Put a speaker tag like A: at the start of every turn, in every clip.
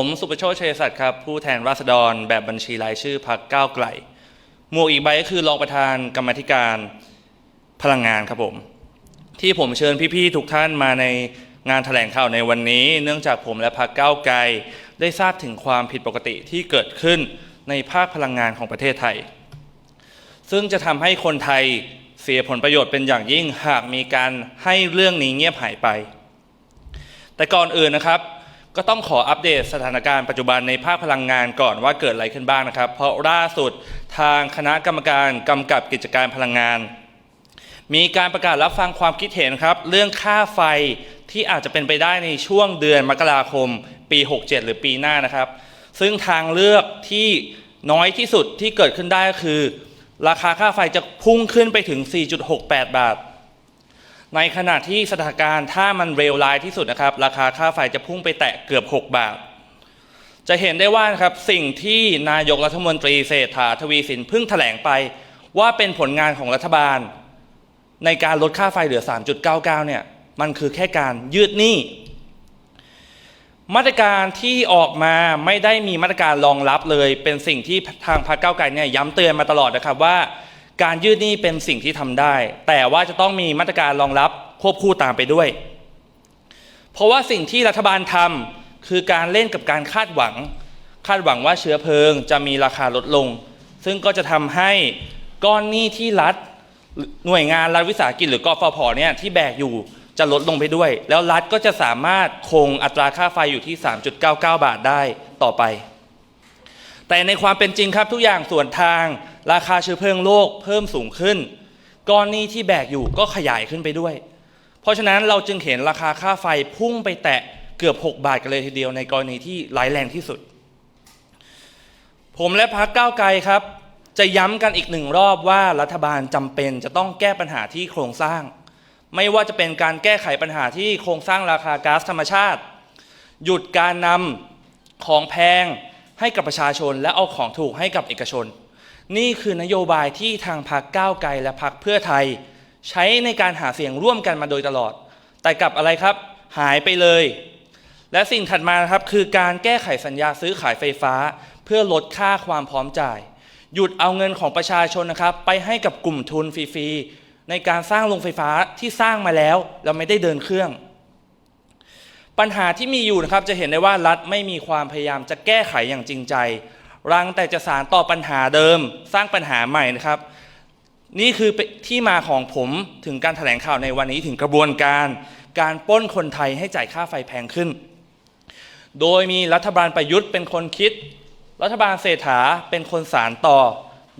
A: ผมสุประโชชชัยศักดิ์ครับ ผู้แทนราษฎรแบบบัญชีรายชื่อพักก้าวไกล หมวกอีกใบก็คือรองประธานกรรมธิการพลังงานครับผม ที่ผมเชิญพี่ๆทุกท่านมาในงานแถลงข่าวในวันนี้ เนื่องจากผมและพักก้าวไกล ได้ทราบถึงความผิดปกติที่เกิดขึ้นในภาคพลังงานของประเทศไทย ซึ่งจะทำให้คนไทยเสียผลประโยชน์เป็นอย่างยิ่งหากมีการให้เรื่องนี้เงียบหายไป แต่ก่อนอื่นนะครับ ก็ต้องขออัปเดตสถานการณ์ปัจจุบันในภาคพลังงานก่อนว่าเกิดอะไรขึ้นบ้างนะครับ เพราะล่าสุดทางคณะกรรมการกำกับกิจการพลังงาน มีการประกาศรับฟังความคิดเห็นครับ เรื่องค่าไฟที่อาจจะเป็นไปได้ในช่วงเดือนมกราคม ปี 67 หรือปีหน้านะครับ ซึ่งทางเลือกที่น้อยที่สุดที่เกิดขึ้นได้ก็คือ ราคาค่าไฟจะพุ่งขึ้นไปถึง 4.68 บาท ในขณะที่สถานการณ์ถ้ามันเร็วร้ายที่สุดนะครับ ราคาค่าไฟจะพุ่งไปแตะเกือบ 6 บาท จะเห็นได้ว่านะครับสิ่งที่นายกรัฐมนตรีเศรษฐาทวีสินเพิ่งแถลงไป ว่าเป็นผลงานของรัฐบาล ในการลดค่าไฟเหลือ 3.99 เนี่ย มันคือแค่การยืดหนี้มาตรการที่ออกมาไม่ได้มีมาตรการรองรับเลย เป็นสิ่งที่ทางพรรคก้าไกลเนี่ยย้ำเตือนมาตลอดนะครับว่า การยืดหนี้เป็นสิ่งที่ทำได้ แต่ว่าจะต้องมีมาตรการรองรับควบคู่ตามไปด้วย เพราะว่าสิ่งที่รัฐบาลทำคือการเล่นกับการคาดหวัง คาดหวังว่าเชื้อเพลิงจะมีราคาลดลง ซึ่งก็จะทำให้ก้อนหนี้ที่รัฐหน่วยงานรัฐวิสาหกิจหรือกฟผเนี่ยที่แบกอยู่จะลดลงไปด้วย แล้วรัฐก็จะสามารถคงอัตราค่าไฟอยู่ที่ 3.99 บาทได้ต่อไป แต่ในความเป็นจริงครับทุกอย่างส่วนทาง ราคาเชื้อเพลิงโลกเพิ่มสูงขึ้น ก้อนนี้ที่แบกอยู่ก็ขยายขึ้นไปด้วย เพราะฉะนั้นเราจึงเห็นราคาค่าไฟพุ่งไปแตะเกือบ 6 บาทกันเลยทีเดียวในกรณีที่ร้ายแรงที่สุด ผมและพรรคก้าวไกลครับ จะย้ำกันอีกหนึ่งรอบว่ารัฐบาลจำเป็นจะต้องแก้ปัญหาที่โครงสร้าง ไม่ว่าจะเป็นการแก้ไขปัญหาที่โครงสร้างราคาก๊าซธรรมชาติ หยุดการนำของแพง ให้กับประชาชนและเอาของถูกให้กับเอกชน นี่คือนโยบายที่ทางพรรคก้าวไกลและพรรคเพื่อไทย ใช้ในการหาเสียงร่วมกันมาโดยตลอด แต่กลับอะไรครับ หายไปเลย และสิ่งถัดมานะครับคือการแก้ไขสัญญาซื้อขายไฟฟ้า เพื่อลดค่าความพร้อมจ่าย หยุดเอาเงินของประชาชนนะครับ ไปให้กับกลุ่มทุนฟรีๆในการสร้างโรงไฟฟ้าที่สร้างมาแล้วแล้วไม่ได้เดินเครื่อง ปัญหาที่มีอยู่นะครับจะเห็นได้ว่ารัฐไม่มีความพยายามจะแก้ไขอย่างจริงใจ รังแต่จะสารต่อปัญหาเดิม สร้างปัญหาใหม่นะครับ นี่คือที่มาของผมถึงการแถลงข่าวในวันนี้ถึงกระบวนการ การป้นคนไทยให้จ่ายค่าไฟแพงขึ้น โดยมีรัฐบาลประยุทธ์เป็นคนคิด รัฐบาลเศรษฐาเป็นคนสารต่อ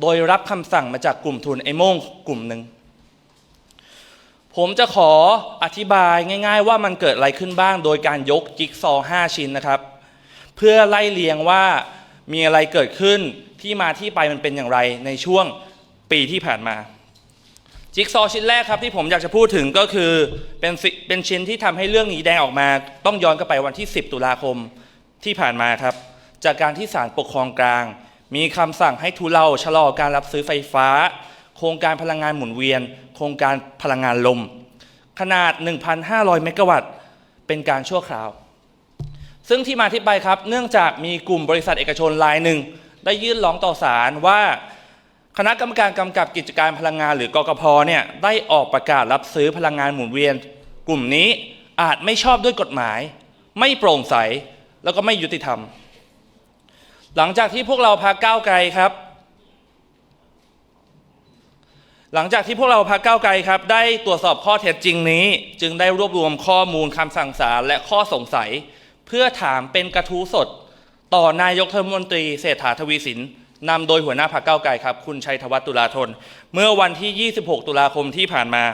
A: โดยรับคำสั่งมาจากกลุ่มทุนไอ้โม่งกลุ่มหนึ่ง ผมจะขออธิบายง่าย ๆ ว่ามันเกิดอะไรขึ้นบ้าง โดยการยกจิ๊กซอว์5ชิ้นนะครับ เพื่อไล่เลียงว่ามีอะไรเกิดขึ้นที่มาที่ไปมันเป็นอย่างไรในช่วงปีที่ผ่านมา จิ๊กซอว์ชิ้นแรกครับที่ผมอยากจะพูดถึงก็คือเป็นเป็นชิ้นที่ทำให้เรื่องนี้แดงออกมา ต้องย้อนกลับไปวันที่ 10 ตุลาคมที่ผ่านมาครับ จากการที่ศาลปกครองกลาง มีคำสั่งให้ทุเลาชะลอการรับซื้อไฟฟ้า โครงการพลังงานหมุนเวียน โครงการพลังงานลม ขนาด 1,500 เมกะวัตต์ เป็นการชั่วคราว ซึ่งที่มาที่ไปครับ เนื่องจากมีกลุ่มบริษัทเอกชนรายหนึ่ง ได้ยื่นร้องต่อศาลว่า คณะกรรมการกำกับกิจการพลังงานหรือกกพเนี่ยได้ออกประกาศรับซื้อพลังงานหมุนเวียน กลุ่มนี้อาจไม่ชอบด้วยกฎหมาย ไม่โปร่งใสแล้วก็ไม่ยุติธรรม หลังจากที่พวกเราพาก้าวไกลครับ หลังจากที่พวกเราพาก้าไกลครับ ได้ตรวจสอบข้อเท็จจริงนี้ จึงได้รวบรวมข้อมูลคำสั่งศาลและข้อสงสัย เพื่อถามเป็นกระทู้สด ต่อนายกรัฐมนตรีเศรษฐาทวีสินนำโดยหัวหน้าพรรคก้าไกลครับ คุณชัยธวัฒน์ตุลาธน เมื่อวันที่ 26 ตุลาคมที่ผ่านมา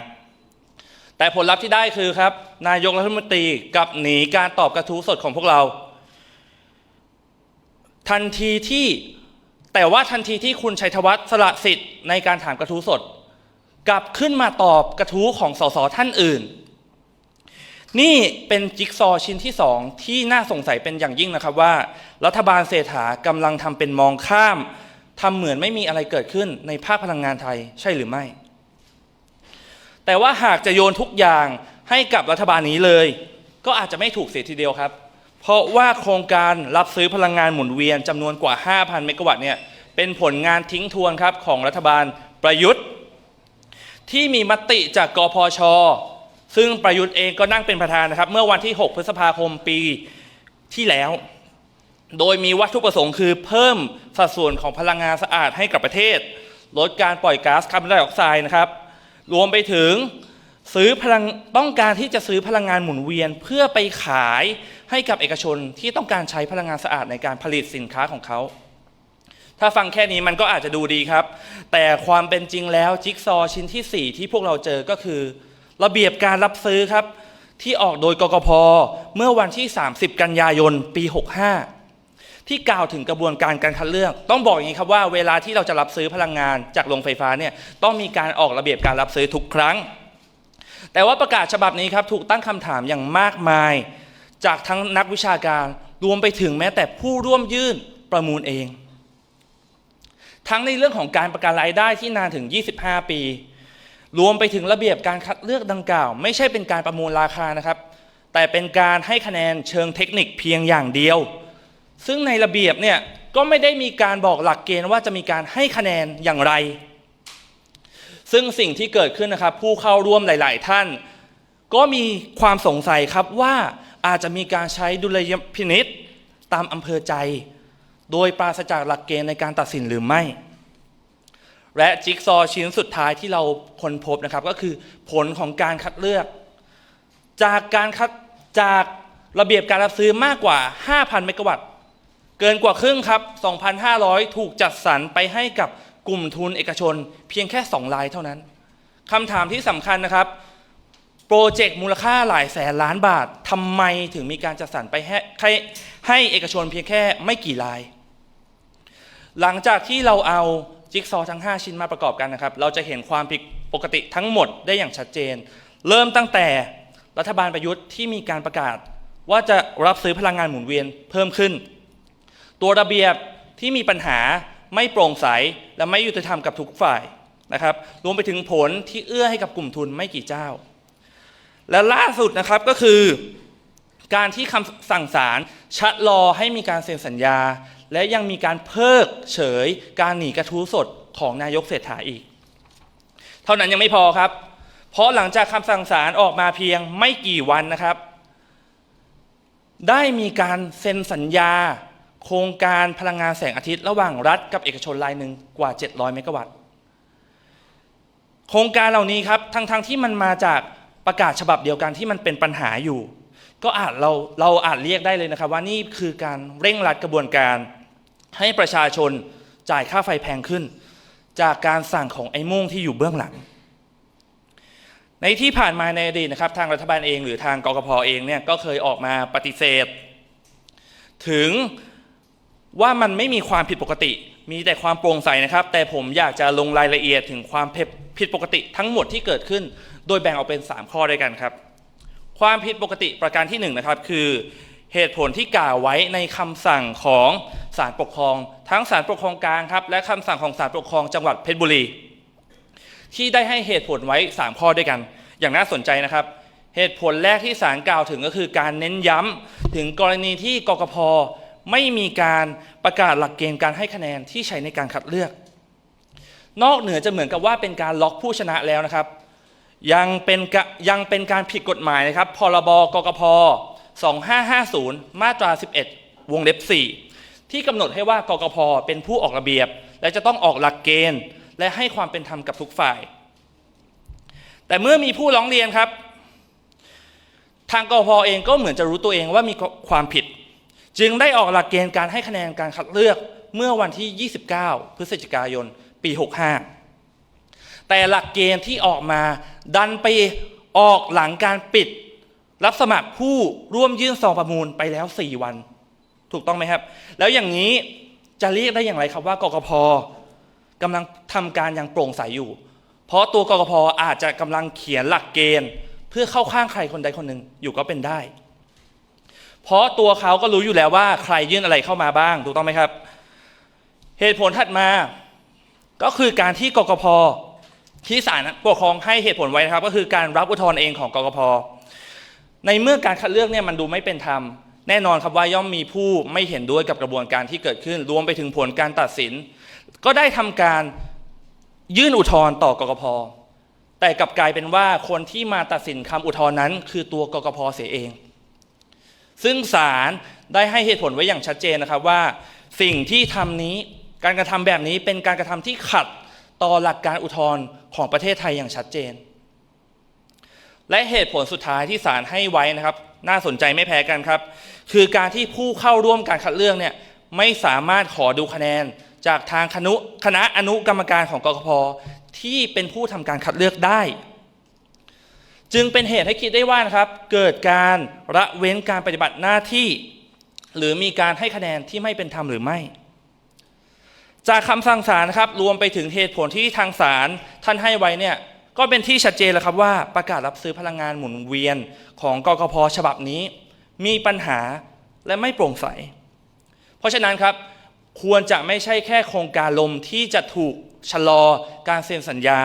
A: แต่ผลลัพธ์ที่ได้คือครับ นายกรัฐมนตรีกับหนีการตอบกระทู้สดของพวกเรา ทันทีที่แต่ว่าทันทีที่คุณชัยธวัฒน์สละสิทธิ์ในการถามกระทู้สด กลับขึ้นมาตอบกระทู้ของสสท่านอื่น นี่เป็นจิ๊กซอว์ชิ้นที่สองที่น่าสงสัยเป็นอย่างยิ่งนะครับว่า รัฐบาลเศรษฐากำลังทำเป็นมองข้ามทำเหมือนไม่มีอะไรเกิดขึ้นในภาคพลังงานไทยใช่หรือไม่ แต่ว่าหากจะโยนทุกอย่างให้กับรัฐบาลนี้เลย ก็อาจจะไม่ถูกเสียทีเดียวครับ เพเพราะว่าโครงการรับซื้อพลังงานหมุนเวียนจำนวนกว่า 5,000 เมกะวัตต์เนี่ยเป็นผลงานทิ้งทวนครับของรัฐบาลประยุทธ์ ที่มีมติจากกพช ซึ่งประยุทธ์เองก็นั่งเป็นประธานนะครับ เมื่อวันที่ 6 พฤษภาคมปีที่แล้ว โดยมีวัตถุประสงค์คือเพิ่มสัดส่วนของพลังงานสะอาดให้กับประเทศ ลดการปล่อยก๊าซคาร์บอนไดออกไซด์นะครับ รวมไปถึงซื้อพลังต้องการที่จะซื้อพลังงานหมุนเวียน เพื่อไปขายให้กับเอกชนที่ต้องการใช้พลังงานสะอาดในการผลิตสินค้าของเขา ถ้าฟังแค่นี้มันก็อาจจะดูดีครับ แต่ความเป็นจริงแล้วจิ๊กซอว์ชิ้นทีสี่ 4 ที่พวกเราเจอก็คือ ระเบียบการรับซื้อครับ ที่ออกโดยกกพเมื่อวันที่ 30 กันยายนปี 65 ที่กล่าวถึงกระบวนการการคัดเลือก ต้องบอกอย่างนี้ครับว่าเวลาที่เราจะรับซื้อพลังงานจากโรงไฟฟ้าเนี่ยต้องมีการออกระเบียบการรับซื้อทุกครั้ง แต่ว่าประกาศฉบับนี้ครับถูกตั้งคำถามอย่างมากมาย จากทั้งนักวิชาการรวมไปถึงแม้แต่ผู้ร่วมยื่นประมูลเอง ทั้งในเรื่องของการประกันรายได้ที่นานถึง 25 ปี รวมไปถึงระเบียบการคัดเลือกดังกล่าว ไม่ใช่เป็นการประมูลราคานะครับ แต่เป็นการให้คะแนนเชิงเทคนิคเพียงอย่างเดียว ซึ่งในระเบียบเนี่ยก็ไม่ได้มีการบอกหลักเกณฑ์ว่าจะมีการให้คะแนนอย่างไร ซึ่งสิ่งที่เกิดขึ้นนะครับผู้เข้าร่วมหลาย ๆ ท่าน ก็มีความสงสัยครับว่าอาจจะมีการใช้ดุลยพินิษตามอำเภอใจ โดยปราศจากหลักเกณฑ์ในการตัดสินหรือไม่ และจิ๊กซอว์ชิ้นสุดท้ายที่เราค้นพบนะครับก็คือผลของการคัดเลือก จากการคัดจากระเบียบการรับซื้อมากกว่า 5,000 เมกะวัตต์ เกินกว่าครึ่งครับ 2,500 ถูกจัดสรรไปให้กับกลุ่มทุนเอกชน เพียงแค่ 2 รายเท่านั้นคำถามที่สำคัญนะครับ โปรเจกต์มูลค่าหลายแสนล้านบาททำไมถึงมีการจัดสรรไปใหให้ให้เอกชนเพียงแค่ไม่กี่ราย หลังจากที่เราเอาจิ๊กซอว์ทั้ง 5 ชิ้นมาประกอบกันนะครับ เราจะเห็นความผิดปกติทั้งหมดได้อย่างชัดเจน เริ่มตั้งแต่รัฐบาลประยุทธ์ที่มีการประกาศ ว่าจะรับซื้อพลังงานหมุนเวียนเพิ่มขึ้น ตัวระเบียบที่มีปัญหาไม่โปร่งใสและไม่ยุติธรรมกับทุกฝ่ายนะครับ รวมไปถึงผลที่เอื้อให้กับกลุ่มทุนไม่กี่เจ้า และล่าสุดนะครับก็คือ การที่คำสั่งศาลชะลอให้มีการเซ็นสัญญา และยังมีการเพิกเฉยการหนีกระทู้สดของนายกเศรษฐาอีก เท่านั้นยังไม่พอครับ เพราะหลังจากคำสั่งศาลออกมาเพียงไม่กี่วันนะครับ ได้มีการเซ็นสัญญา โครงการพลังงานแสงอาทิตย์ระหว่างรัฐกับเอกชนรายหนึ่งกว่า 700 เมกะวัตต์ โครงการเหล่านี้ครับทั้งๆทที่มันมาจากประกาศฉบับเดียวกันที่มันเป็นปัญหาอยู่ ก็อาจเราเราอาจเรียกได้เลยนะครับ ว่านี่คือการเร่งรัดกระบวนการ ให้ประชาชนจ่ายค่าไฟแพงขึ้น จากการสั่งของไอ้โม่งที่อยู่เบื้องหลัง ในที่ผ่านมาในอดีตนะครับทางรัฐบาลเองหรือทางกกพเองเนี่ยก็เคยออกมาปฏิเสธ ถึงว่ามันไม่มีความผิดปกติ มีแต่ความโปร่งใสนะครับ แต่ผมอยากจะลงรายละเอียดถึงความผิดปกติทั้งหมดที่เกิดขึ้น โดยแบ่งออกเป็น 3 ข้อด้วยกันครับ ความผิดปกติประการที่1นงนะครับคือเหตุผลที่กล่าวไว้ในคำสั่งของ ศาลปกครอง ทั้งศาลปกครองกลางครับและคำสั่งของศาลปกครองจังหวัดเพชรบุรี ที่ได้ให้เหตุผลไว้ 3 ข้อด้วยกัน อย่างน่าสนใจนะครับ เหตุผลแรกที่ศาลกล่าวถึงก็คือการเน้นย้ำถึงกรณีที่กกพไม่มีการประกาศหลักเกณฑ์การให้คะแนนที่ใช้ในการคัดเลือก นอกเหนือจะเหมือนกับว่าเป็นการล็อกผู้ชนะแล้วนะครับ ยังเป็นกะยังเป็นการผิดกฎหมายนะครับ พรบกกพ2550 มาตรา 11 วงเล็บ 4 ที่กำหนดให้ว่ากกพเป็นผู้ออกระเบียบ และจะต้องออกหลักเกณฑ์ และให้ความเป็นธรรมกับทุกฝ่าย แต่เมื่อมีผู้ร้องเรียนครับ ทางกกพเองก็เหมือนจะรู้ตัวเองว่ามีความผิด จึงได้ออกหลักเกณฑ์การให้คะแนนการคัดเลือกเมื่อวันที่ 29 พฤศจิกายน ปี 65 แต่หลักเกณฑ์ที่ออกมาดันไปออกหลังการปิด รับสมัครผู้ร่วมยื่นซองประมูลไปแล้ว 4 วัน ถูกต้องไหมครับ แล้วอย่างนี้จะเรียกได้อย่างไรครับว่ากกพกำลังทำการอย่างโปร่งใสอยู่ เพราะตัวกกพอาจจะกำลังเขียนหลักเกณฑ์ เพื่อเข้าข้างใครคนใดคนหนึ่งอยู่ก็เป็นได้ เพราะตัวเขาก็รู้อยู่แล้วว่าใครยื่นอะไรเข้ามาบ้าง ถูกต้องไหมครับ เหตุผลถัดมา ก็คือการที่กกพที่ศาลปกครองให้เหตุผลไว้นะครับ ก็คือการรับอุทธรณ์เองของกกพในเมื่อการคัดเลือกเนี่ยมันดูไม่เป็นธรรม แน่นอนครับว่าย่อมมีผู้ไม่เห็นด้วยกับกระบวนการที่เกิดขึ้น รวมไปถึงผลการตัดสิน ก็ได้ทำการยื่นอุทธรณ์ต่อกกพแต่กลับกลายเป็นว่าคนที่มาตัดสินคำอุทธรณ์นั้น คือตัวกกพเสียเอง ซึ่งศาลได้ให้เหตุผลไว้อย่างชัดเจนนะครับว่า สิ่งที่ทำนี้การกระทำแบบนี้เป็นการกระทำที่ขัดต่อหลักการอุทธรณ์ของประเทศไทยอย่างชัดเจน และเหตุผลสุดท้ายที่ศาลให้ไว้นะครับ น่าสนใจไม่แพ้กันครับ คือการที่ผู้เข้าร่วมการคัดเลือกเนี่ยไม่สามารถขอดูคะแนน จากทางคณะคณะอนุกรรมการของกกพที่เป็นผู้ทำการคัดเลือกได้ จึงเป็นเหตุให้คิดได้ว่านะครับ เกิดการละเว้นการปฏิบัติหน้าที่ หรือมีการให้คะแนนที่ไม่เป็นธรรมหรือไม่ จากคำสั่งศาลนะครับรวมไปถึงเหตุผลที่ทางศาลท่านให้ไว้เนี่ย ก็เป็นที่ชัดเจนแล้วครับว่าประกาศรับซื้อพลังงานหมุนเวียนของกกพฉบับนี้ มีปัญหาและไม่โปร่งใส เพราะฉะนั้นครับควรจะไม่ใช่แค่โครงการลมที่จะถูกชะลอการเซ็นสัญญา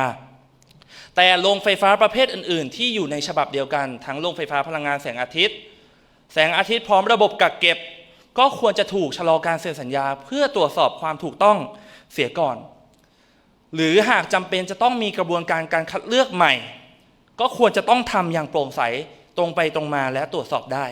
A: แต่โรงไฟฟ้าประเภทอื่น ๆ ที่อยู่ในฉบับเดียวกันทั้งโรงไฟฟ้าพลังงานแสงอาทิตย์ แสงอาทิตย์พร้อมระบบกักเก็บ ก็ควรจะถูกชะลอการเซ็นสัญญา เพื่อตรวจสอบความถูกต้องเสียก่อน หรือหากจำเป็นจะต้องมีกระบวนการการคัดเลือกใหม่ ก็ควรจะต้องทำอย่างโปร่งใสตรงไปตรงมาและตรวจสอบได้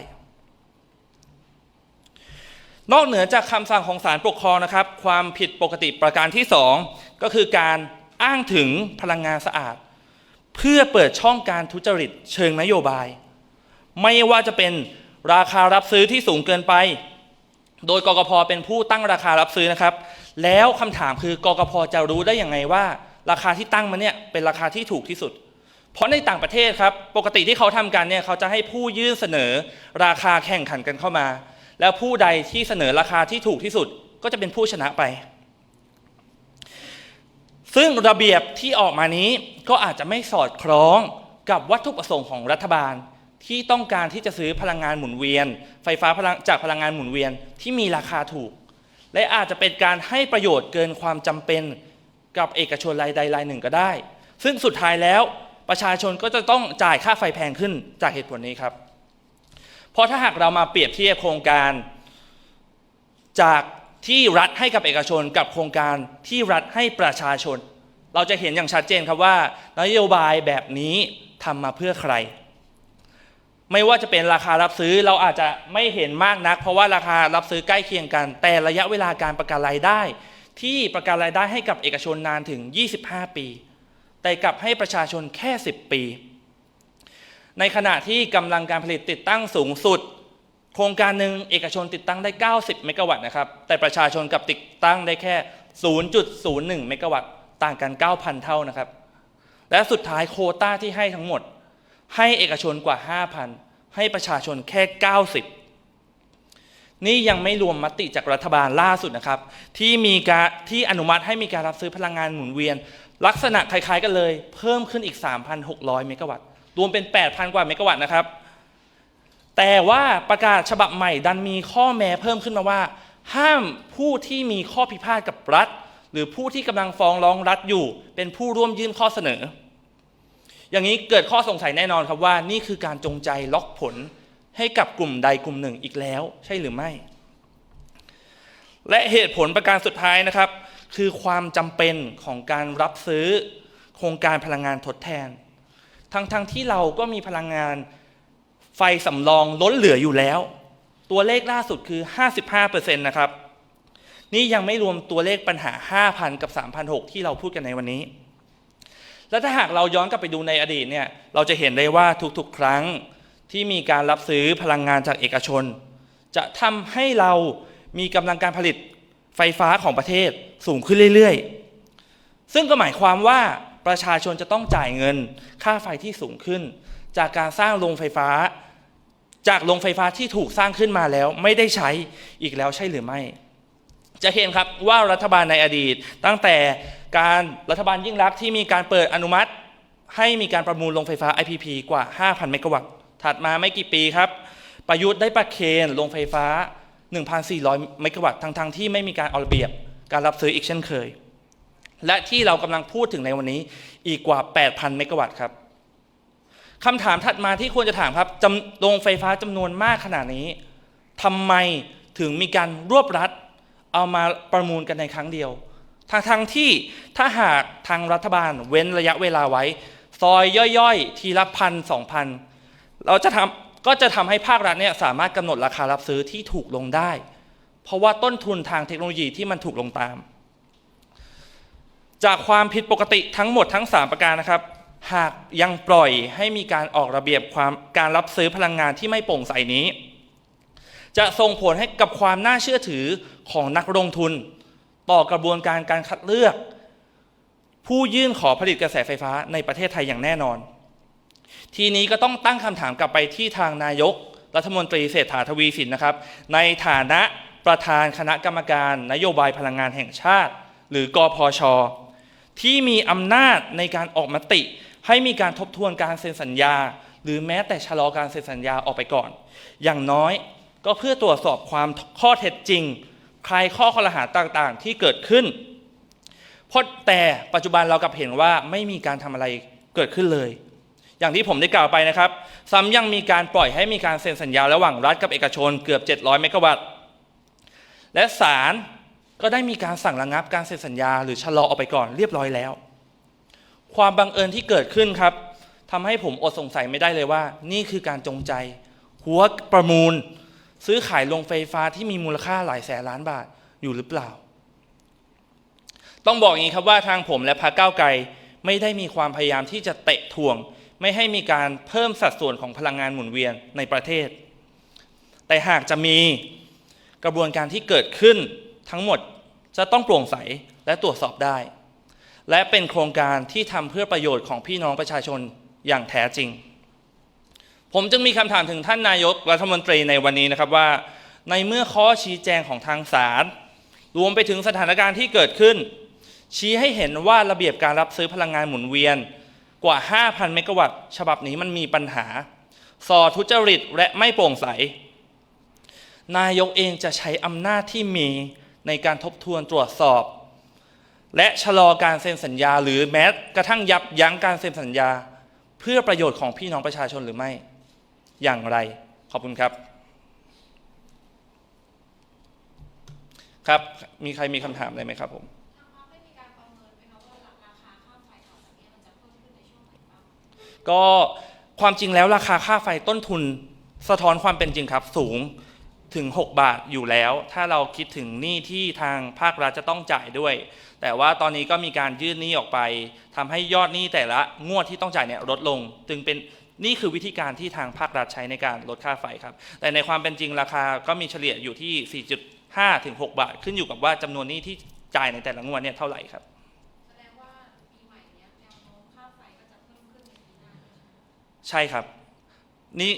A: นอกเหนือจากคำสั่งของศาลปกครองนะครับ ความผิดปกติประการที่ 2 ก็คือการอ้างถึงพลังงานสะอาด เพื่อเปิดช่องการทุจริตเชิงนโยบาย ไม่ว่าจะเป็นราคารับซื้อที่สูงเกินไป โดยกกพเป็นผู้ตั้งราคารับซื้อนะครับ แล้วคำถามคือกกพจะรู้ได้อย่างไงว่า ราคาที่ตั้งมาเนี่ยเป็นราคาที่ถูกที่สุด เพราะในต่างประเทศครับปกติที่เขาทำกันเนี่ยเขาจะให้ผู้ยื่นเสนอราคาแข่งขันกันเข้ามา แล้วผู้ใดที่เสนอราคาที่ถูกที่สุด ก็จะเป็นผู้ชนะไป ซึ่งระเบียบที่ออกมานี้ก็อาจจะไม่สอดคล้องกับวัตถุประสงค์ของรัฐบาลที่ต้องการที่จะซื้อพลังงานหมุนเวียน ไฟฟ้าจากพลังงานหมุนเวียนที่มีราคาถูก และอาจจะเป็นการให้ประโยชน์เกินความจำเป็นกับเอกชนรายใดรายหนึ่งก็ได้ ซึ่งสุดท้ายแล้วประชาชนก็จะต้องจ่ายค่าไฟแพงขึ้นจากเหตุผลนี้ครับ เพราะถ้าหากเรามาเปรียบเทียบโครงการจากที่รัฐให้กับเอกชนกับโครงการที่รัฐให้ประชาชน เราจะเห็นอย่างชัดเจนครับว่า นโยบายแบบนี้ทำมาเพื่อใคร ไม่ว่าจะเป็นราคารับซื้อเราอาจจะไม่เห็นมากนัก เพราะว่าราคารับซื้อใกล้เคียงกัน แต่ระยะเวลาการประกันรายได้ ที่ประกันรายได้ให้กับเอกชนนานถึง 25 ปี แต่กลับให้ประชาชนแค่ 10 ปี ในขณะที่กำลังการผลิตติดตั้งสูงสุด โครงการหนึ่งเอกชนติดตั้งได้ 90 เมกะวัตต์นะครับแต่ประชาชนกับติดตั้งได้แค่ 0.01 เมกะวัตต์ต่างกัน 9,000 เท่านะครับและสุดท้ายโคต้าที่ให้ทั้งหมด ให้เอกชนกว่า 5,000 ให้ประชาชนแค่ 90 นี่ยังไม่รวมมติจากรัฐบาลล่าสุดนะครับ ที่มีการที่อนุมัติให้มีการรับซื้อพลังงานหมุนเวียน ลักษณะคล้ายๆกันเลย เพิ่มขึ้นอีก 3,600 เมกะวัตต์รวมเป็น 8,000 กว่าเมกะวัตต์นะครับ แต่ว่าประกาศฉบับใหม่ดันมีข้อแม้เพิ่มขึ้นมาว่า ห้ามผู้ที่มีข้อพิพาทกับรัฐ หรือผู้ที่กำลังฟ้องร้องรัฐอยู่ เป็นผู้ร่วมยื่นข้อเสนอ อย่างนี้เกิดข้อสงสัยแน่นอนครับว่านี่คือการจงใจล็อกผลให้กับกลุ่มใดกลุ่มหนึ่งอีกแล้ว ใช่หรือไม่ และเหตุผลประการสุดท้ายนะครับ คือความจำเป็นของการรับซื้อโครงการพลังงานทดแทน ทั้งๆทที่เราก็มีพลังงานไฟสำรองล้นเหลืออยู่แล้ว ตัวเลขล่าสุดคือ 55%นะครับ นี่ยังไม่รวมตัวเลขปัญหา 5,000 กับ 3,600 ที่เราพูดกันในวันนี้ และถ้าหากเราย้อนกลับไปดูในอดีตเนี่ยเราจะเห็นได้ว่าทุกๆ ครั้งที่มีการรับซื้อพลังงานจากเอกชน จะทำให้เรามีกำลังการผลิตไฟฟ้าของประเทศสูงขึ้นเรื่อยๆ ซึ่งก็หมายความว่าประชาชนจะต้องจ่ายเงินค่าไฟที่สูงขึ้น จากการสร้างโรงไฟฟ้า จากโรงไฟฟ้าที่ถูกสร้างขึ้นมาแล้วไม่ได้ใช้อีกแล้วใช่หรือไม่ จะเห็นครับว่ารัฐบาลในอดีตตั้งแต่ การรัฐบาลยิ่งรักที่มีการเปิดอนุมัติ ให้มีการประมูลโรงไฟฟ้า IPP กว่า 5,000 เมกะวัตต์ถัดมาไม่กี่ปีครับ ประยุทธ์ได้ประเคนโรงไฟฟ้า 1,400 เมกะวัตต์ทั้งๆที่ไม่มีการเอาระเบียบการรับซื้ออีกเช่นเคย และที่เรากำลังพูดถึงในวันนี้อีกกว่า 8,000 เมกะวัตต์ครับคำถามถัดมาที่ควรจะถามครับจำโรงไฟฟ้าจำนวนมากขนาดนี้ทำไมถึงมีการรวบรัด เอามาประมูลกันในครั้งเดียว ทางทางที่ถ้าหากทางรัฐบาลเว้นระยะเวลาไว้ ซอยย่อยๆ ทีละพันสองพันเราจะทำก็จะทำให้ภาครัฐเนี่ยสามารถกำหนดราคารับซื้อที่ถูกลงได้ เพราะว่าต้นทุนทางเทคโนโลยีที่มันถูกลงตาม จากความผิดปกติทั้งหมดทั้ง 3 ประการนะครับ หากยังปล่อยให้มีการออกระเบียบความการรับซื้อพลังงานที่ไม่โปร่งใสนี้ จะส่งผลให้กับความน่าเชื่อถือของนักลงทุน ต่อกระบวนการการคัดเลือก ผู้ยื่นขอผลิตกระแสไฟฟ้าในประเทศไทยอย่างแน่นอน ทีนี้ก็ต้องตั้งคำถามกลับไปที่ทางนายก รัฐมนตรีเศรษฐาทวีสินนะครับ ในฐานะประธานคณะกรรมการนโยบายพลังงานแห่งชาติ หรือกพชที่มีอำนาจในการออกมติ ให้มีการทบทวนการเซ็นสัญญา หรือแม้แต่ชะลอการเซ็นสัญญาออกไปก่อน อย่างน้อยก็เพื่อตรวจสอบความข้อเท็จจริง คลายข้อคอรหาต่างๆ ที่เกิดขึ้นเพราะแต่ปัจจุบันเรากลับเห็นว่าไม่มีการทำอะไรเกิดขึ้นเลย อย่างที่ผมได้กล่าวไปนะครับ ซ้ำยังมีการปล่อยให้มีการเซ็นสัญญาระหว่างรัฐกับเอกชนเกือบ 700 เมกะวัตต์ และศาลก็ได้มีการสั่งระงับการเซ็นสัญญาหรือชะลอออกไปก่อนเรียบร้อยแล้ว ความบังเอิญที่เกิดขึ้นครับทำให้ผมอดสงสัยไม่ได้เลยว่า นี่คือการจงใจ หัวประมูล ซื้อขายโรงไฟฟ้าที่มีมูลค่าหลายแสนล้านบาทอยู่หรือเปล่า ต้องบอกอย่างนี้ครับว่าทางผมและพรรคก้าวไกลไม่ได้มีความพยายามที่จะเตะถ่วง ไม่ให้มีการเพิ่มสัดส่วนของพลังงานหมุนเวียนในประเทศ แต่หากจะมีกระบวนการที่เกิดขึ้นทั้งหมดจะต้องโปร่งใสและตรวจสอบได้ และเป็นโครงการที่ทำเพื่อประโยชน์ของพี่น้องประชาชนอย่างแท้จริง ผมจึงมีคำถามถึงท่านนายกรัฐมนตรีในวันนี้นะครับว่า ในเมื่อข้อชี้แจงของทางศาลรวมไปถึงสถานการณ์ที่เกิดขึ้น ชี้ให้เห็นว่าระเบียบการรับซื้อพลังงานหมุนเวียนกว่า 5,000 เมกะวัตต์ฉบับนี้มันมีปัญหาสอทุจริตและไม่โปร่งใส นายกเองจะใช้อำนาจที่มีในการทบทวนตรวจสอบ และชะลอการเซ็นสัญญา หรือแม้กระทั่งยับยั้งการเซ็นสัญญา เพื่อประโยชน์ของพี่น้องประชาชนหรือไม่ อย่างไร ขอบคุณครับ ครับ มีใครมีคำถามอะไรไหมครับผม
B: ทางพรรคได้ไหมครับผม
A: ก็ความจริงแล้วราคาค่าไฟต้นทุนสะท้อนความเป็นจริงครับสูงถึง 6 บาทอยู่แล้ว ถ้าเราคิดถึงหนี้ที่ทางภาครัฐจะต้องจ่ายด้วย แต่ว่าตอนนี้ก็มีการยื่นหนี้ออกไปทำให้ยอดหนี้แต่ละงวดที่ต้องจ่ายเนี่ยลดลง จึงเป็น นี่คือวิธีการที่ทางภาครัฐใช้ในการลดค่าไฟครับ แต่ในความเป็นจริงราคาก็มีเฉลี่ยอยู่ที่ 4.5 ถึง 6 บาท ขึ้นอยู่กับว่าจำนวนหนี้ที่จ่ายในแต่ละงวดเนี่ยเท่าไหร่ครับ
B: ใช่
A: ครับ นี่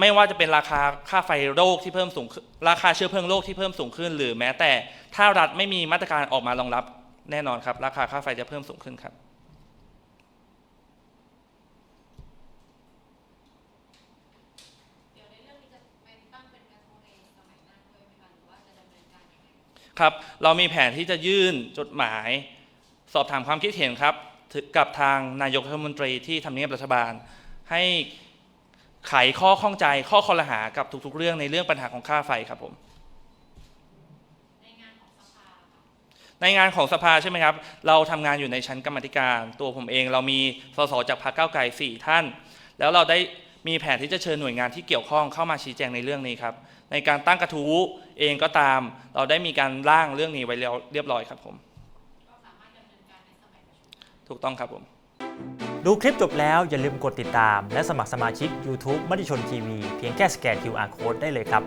A: ไม่ว่าจะเป็นราคาค่าไฟโลกที่เพิ่มสูงขึ้นราคาเชื้อเพลิงโลกที่เพิ่มสูงขึ้น หรือแม้แต่ถ้ารัฐไม่มีมาตรการออกมารองรับแน่นอนครับ ราคาค่าไฟจะเพิ่มสูงขึ้นครับ
B: เดี๋ยวในเรื่องนี้จะเป็นตั้งเป็นกระทรวงในสมัยหน้าด้วยไหมคะหรือว่าจะดำเนินการยังไง
A: ครับ เรามีแผนที่จะยื่นจดหมาย สอบถามความคิดเห็นครับถึงกับทางนายกรัฐมนตรีที่ทำเนียบรัฐบาล ให้ไขข้อข้องใจข้อคอรหากับทุก ๆ เรื่องในเรื่องปัญหาของค่าไฟครับผม
B: ในงานของสภาค่ะ
A: ในงานของสภาใช่ไหมครับ เราทำงานอยู่ในชั้นกรรมาธิการ ตัวผมเองเรามีสสจากพรรคก้าวไกลสี่ท่าน แล้วเราได้ มีแผนที่จะเชิญหน่วยงานที่เกี่ยวข้องเข้ามาชี้แจงในเรื่องนี้ครับ ในการตั้งกระทู้เองก็ตาม เราได้มีการร่างเรื่องนี้ไว้แล้วเรียบร้อยครับผมถูกต้องครับผม
C: ดูคลิปจบแล้วอย่าลืมกดติดตาม และสมัครสมาชิก YouTube มติชนทีวีเพียงแค่สแกน QR Code ได้เลยครับ